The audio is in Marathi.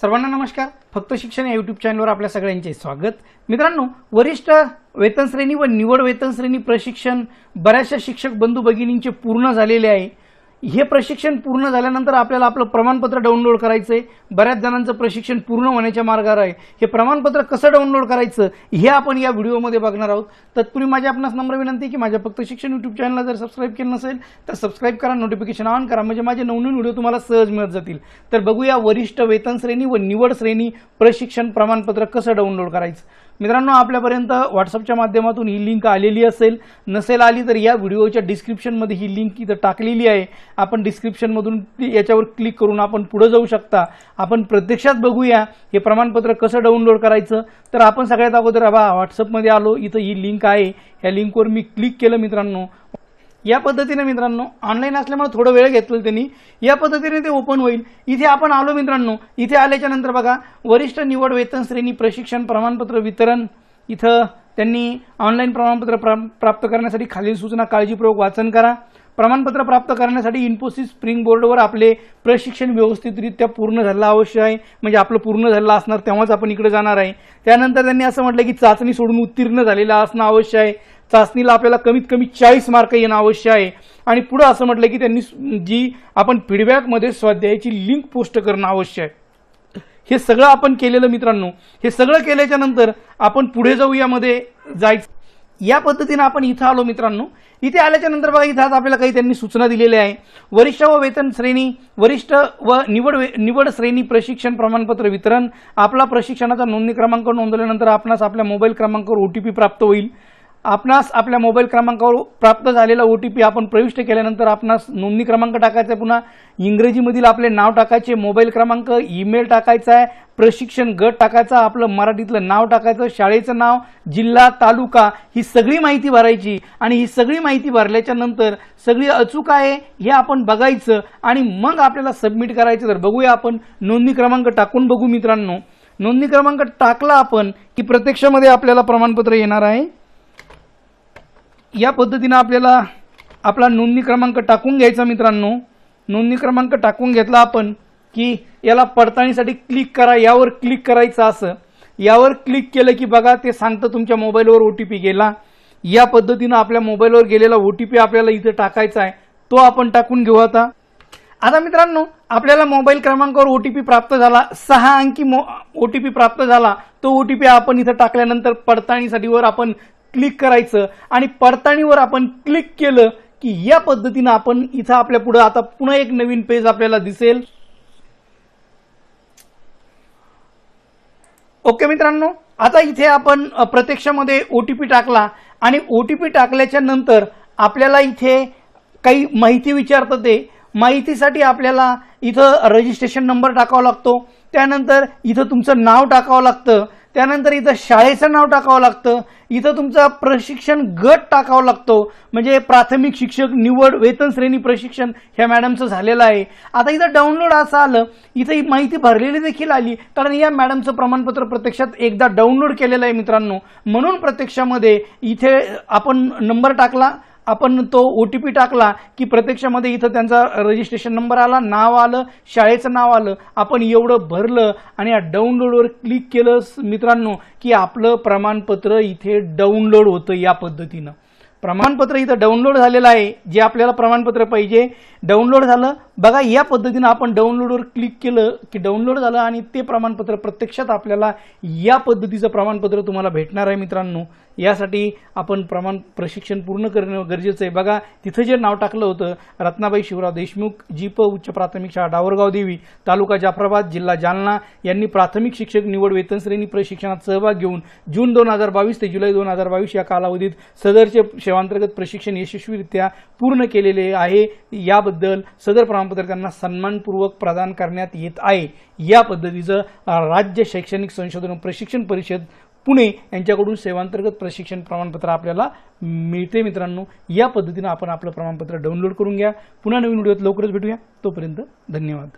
सर्वांना नमस्कार. फक्त शिक्षण या युट्यूब चॅनलवर आपल्या सगळ्यांचे स्वागत. मित्रांनो वरिष्ठ वेतनश्रेणी व निवड वेतनश्रेणी प्रशिक्षण बऱ्याचशा शिक्षक बंधू भगिनींचे पूर्ण झालेले आहे. हे प्रशिक्षण पूर्ण झाल्यानंतर आपल्याला आपलं प्रमाणपत्र डाउनलोड करायचं आहे बऱ्याच जणांचं प्रशिक्षण पूर्ण होण्याच्या मार्गावर आहे. हे प्रमाणपत्र कसं डाउनलोड करायचं हे आपण या व्हिडिओमध्ये बघणार आहोत. तत्पूर्वी माझी आपणास नम्र विनंती की माझ्या फक्त शिक्षण युट्यूब चॅनलला जर सबस्क्राईब केलं नसेल तर सबस्क्राईब करा नोटिफिकेशन ऑन करा. म्हणजे माझे नवनवीन व्हिडिओ तुम्हाला सहज मिळत जातील. तर बघूया वरिष्ठ वेतन श्रेणी व निवड श्रेणी प्रशिक्षण प्रमाणपत्र कसं डाउनलोड करायचं. मित्रांनो आपल्यापर्यंत व्हॉट्सअपच्या माध्यमातून ही लिंक आलेली असेल. नसेल आली तर या व्हिडिओच्या डिस्क्रिप्शनमध्ये ही लिंक इथं टाकलेली आहे. आपण डिस्क्रिप्शनमधून याच्यावर क्लिक करून आपण पुढे जाऊ शकता. आपण प्रत्यक्षात बघूया हे प्रमाणपत्र कसं डाउनलोड करायचं. तर आपण सगळ्यात अगोदर बाबा व्हॉट्सअपमध्ये आलो. इथं ही लिंक आहे. या लिंकवर मी क्लिक केलं मित्रांनो. या पद्धतीने मित्रांनो ऑनलाईन असल्यामुळे थोडं वेळ घेतलं त्यांनी. या पद्धतीने ते ओपन होईल. इथे आपण आलो मित्रांनो इथे आल्याच्यानंतर बघा वरिष्ठ निवड वेतन श्रेणी प्रशिक्षण प्रमाणपत्र वितरण इथं त्यांनी ऑनलाईन प्रमाणपत्र प्रा- प्राप्त करण्यासाठी खालील सूचना काळजीपूर्वक वाचन करा. प्रमाणपत्र प्राप्त करण्यासाठी इन्फोसिस स्प्रिंग बोर्डवर आपले प्रशिक्षण व्यवस्थितरित्या पूर्ण झालं आवश्यक आहे. म्हणजे आपलं पूर्ण झालं असणार तेव्हाच आपण इकडे जाणार आहे. त्यानंतर त्यांनी असं म्हटलं की चाचणी सोडून उत्तीर्ण झालेलं असणं आवश्यक आहे. चाचणीला आपल्याला कमीत कमी चाळीस मार्क येणं आवश्यक आहे. आणि पुढं असं म्हटलं की त्यांनी जी आपण फीडबॅकमध्ये स्वाध्यायाची लिंक पोस्ट करणं आवश्यक आहे. हे सगळं आपण केलेलं मित्रांनो हे सगळं केल्याच्यानंतर आपण पुढे जाऊ यामध्ये जायचं. या पद्धतीनं आपण इथं आलो मित्रांनो. इथे आल्याच्यानंतर बघा इथं आज आपल्याला काही त्यांनी सूचना दिलेल्या आहे. वरिष्ठ व वेतन श्रेणी वरिष्ठ व निवड वे- निवड श्रेणी प्रशिक्षण प्रमाणपत्र वितरण आपला प्रशिक्षणाचा नोंदणी क्रमांक नोंदवल्यानंतर आपणास आपल्या मोबाईल क्रमांकावर ओटीपी प्राप्त होईल. आपणास आपल्या मोबाईल क्रमांकावर प्राप्त झालेला ओ टी पी आपण प्रविष्ट केल्यानंतर आपणास नोंदणी क्रमांक टाकायचा आहे. पुन्हा इंग्रजीमधील आपले नाव टाकायचे मोबाईल क्रमांक ईमेल टाकायचा आहे प्रशिक्षण गट टाकायचा आपलं मराठीतलं नाव टाकायचं शाळेचं नाव जिल्हा तालुका ही सगळी माहिती भरायची आणि ही सगळी माहिती भरल्याच्या नंतर सगळी अचूक आहे हे आपण बघायचं आणि मग आपल्याला सबमिट करायचं. तर बघूया आपण नोंदणी क्रमांक टाकून बघू मित्रांनो. नोंदणी क्रमांक टाकला आपण की प्रत्यक्षामध्ये आपल्याला प्रमाणपत्र येणार आहे. या पद्धतीनं आपल्याला आपला नोंदणी क्रमांक टाकून घ्यायचा मित्रांनो. नोंदणी क्रमांक टाकून घेतला आपण की याला पडताळणीसाठी क्लिक करा यावर क्लिक करायचं असं. यावर क्लिक केलं की बघा ते सांगतं तुमच्या मोबाईलवर ओ टी पी गेला. या पद्धतीनं आपल्या मोबाईलवर गेलेला ओ टी पी आपल्याला इथं टाकायचा आहे. तो आपण टाकून घेऊ आता. आता मित्रांनो आपल्याला मोबाईल क्रमांकावर ओ टी पी प्राप्त झाला. सहा अंकी ओ टी पी प्राप्त झाला. तो ओ टी पी आपण इथं टाकल्यानंतर पडताळणीसाठी वर आपण क्लिक करायचं आणि पडताळणीवर आपण क्लिक केलं की या पद्धतीनं आपण इथं आपल्या पुढं आता पुन्हा एक नवीन पेज आपल्याला दिसेल. ओके मित्रांनो आता इथे आपण प्रत्यक्षामध्ये ओ टी पी टाकला आणि ओ टी पी टाकल्याच्या नंतर आपल्याला इथे काही माहिती विचारतं ते. माहितीसाठी आपल्याला इथं रजिस्ट्रेशन नंबर टाकावा लागतो. त्यानंतर इथं तुमचं नाव टाकावं लागतं. त्यानंतर इथं शाळेचं नाव टाकावं लागतं. इथं तुमचा प्रशिक्षण गट टाकावा लागतो. म्हणजे प्राथमिक शिक्षक निवड वेतन श्रेणी प्रशिक्षण ह्या मॅडमचं झालेलं आहे. आता इथं डाउनलोड असं आलं इथं ही माहिती भरलेली देखील आली कारण या मॅडमचं प्रमाणपत्र प्रत्यक्षात एकदा डाउनलोड केलेलं आहे मित्रांनो. म्हणून प्रत्यक्षामध्ये इथे आपण नंबर टाकला आपण तो ओ टी पी टाकला की प्रत्यक्षामध्ये इथं त्यांचा रजिस्ट्रेशन नंबर आला नाव आलं शाळेचं नाव आलं आपण एवढं भरलं आणि या डाउनलोडवर क्लिक केलं मित्रांनो की आपलं प्रमाणपत्र इथे डाउनलोड होतं या पद्धतीनं. प्रमाणपत्र इथं डाउनलोड झालेलं आहे जे आपल्याला प्रमाणपत्र पाहिजे डाउनलोड झालं. बघा या पद्धतीनं आपण डाउनलोडवर क्लिक केलं की डाउनलोड झालं आणि ते प्रमाणपत्र प्रत्यक्षात आपल्याला या पद्धतीचं प्रमाणपत्र तुम्हाला भेटणार आहे मित्रांनो. यासाठी आपण प्रमाण प्रशिक्षण पूर्ण करणं गरजेचं आहे. बघा तिथं जे नाव टाकलं होतं रत्नाबाई शिवराव देशमुख जीप उच्च प्राथमिक शाळा डावरगाव देवी तालुका जाफराबाद जिल्हा जालना यांनी प्राथमिक शिक्षक निवड वेतन श्रेणी प्रशिक्षणात सहभाग घेऊन जून दोन हजार बावीस ते जुलै दोन हजार बावीस या कालावधीत सदरचे सेवांतर्गत प्रशिक्षण यशस्वीरित्या पूर्ण केलेले आहे. याबद्दल सदर प्रमाणपत्र त्यांना सन्मानपूर्वक प्रदान करण्यात येत आहे. या पद्धतीचं राज्य शैक्षणिक संशोधन प्रशिक्षण परिषद पुणे यांच्याकडून सेवांतर्गत प्रशिक्षण प्रमाणपत्र आपल्याला मिळते मित्रांनो. या पद्धतीनं आपण आपलं प्रमाणपत्र डाउनलोड करून घ्या. पुन्हा नवीन व्हिडिओत लवकरच भेटूया. तोपर्यंत धन्यवाद.